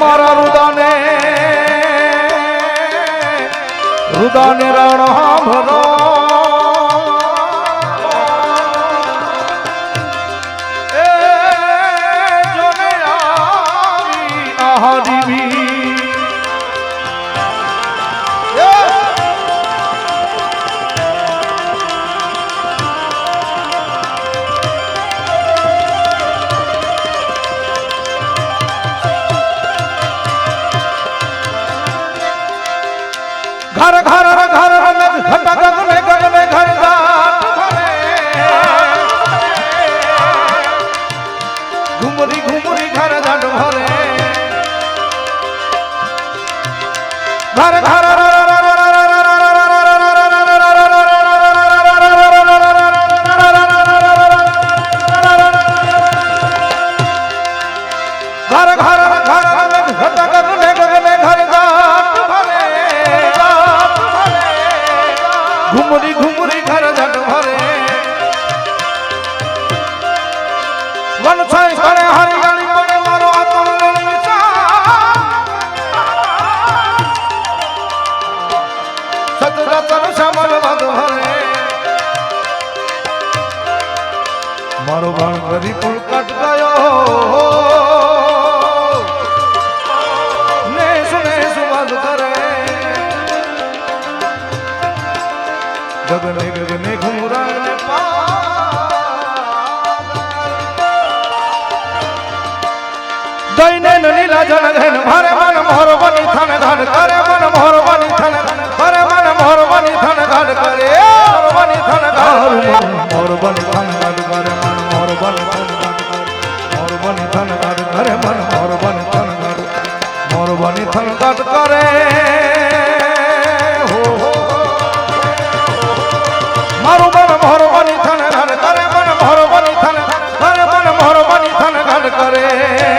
મારા રુદાને રુદાને રણ ભરો घर में घटक में घर में घर घुमरी घुमरी घर झट भरे घर घर ঘুমরি ঘুম गगने गगने घूमरन दैने नीला जन घन भरे मन मोहर बनी थन घन करे मन मोहर बनी थन भरे मन मोहर बनी थन घन करे मोहर बनी थन घन मोहर बनी थन घन करे मन मोहर बनी করে।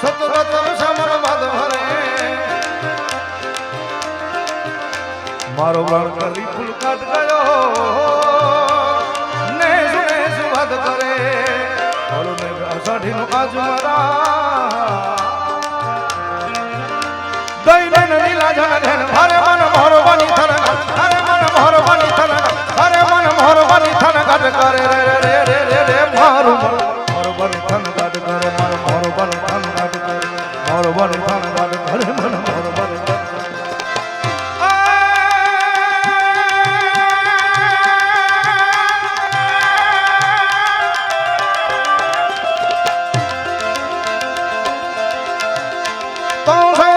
સતરતર સમર મધવરે. મારો વણકરી ફૂલ કાટ ગયો. ને સુને સુવાદ કરે. ઓલો ને અસાઢી નો આજ મારા. દઈ દઈ નીલા જન ઘન મારે મન મોરો બની થન અરે મન મોરો બની થન 大海。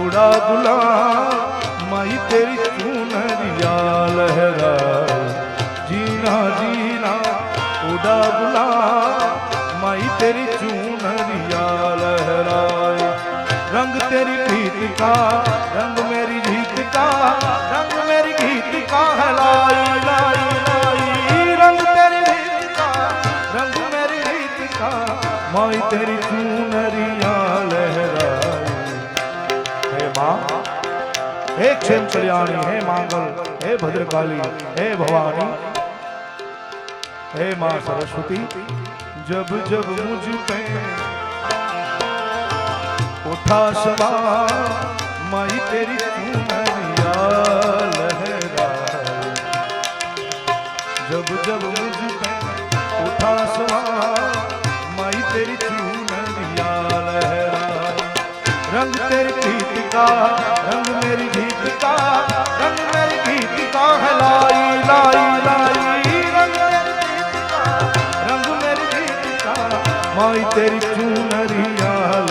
થોડા ગુલામ માઈ તેરી ચુનરિયા લહેરા. જીના જીના થોડા ગુલામ માઈ તેરી ચુનરિયા લહેરાય રંગ તેરી ભીત કા રંગ મે क्षेम कल्याणी, हे मांगल, हे भद्रकाली, हे भवानी, हे माँ सरस्वती, जब जब मुझ पे उठा सवाल माई तेरी जब जब मुझ पे उठा सवाल माई तेरी चूनिया लहरा। रंग तेरी का மாய் தெரிக்கும் அறியால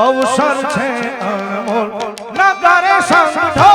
અવસર છે અણમોલ નગરે સંધો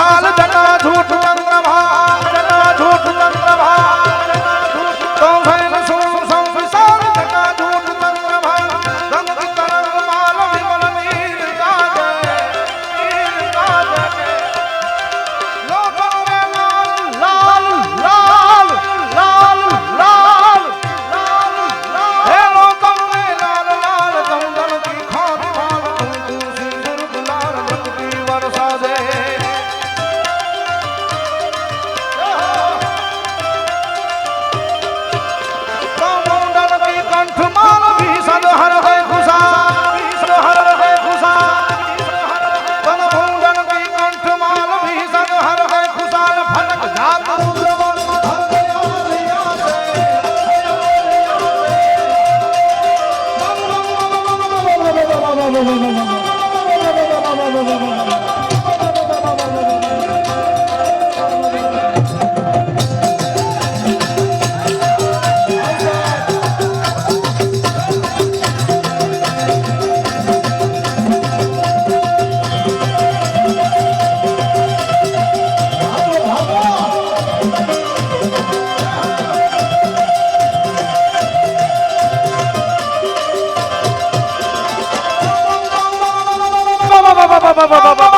साल धना झूठ বাবা বাবা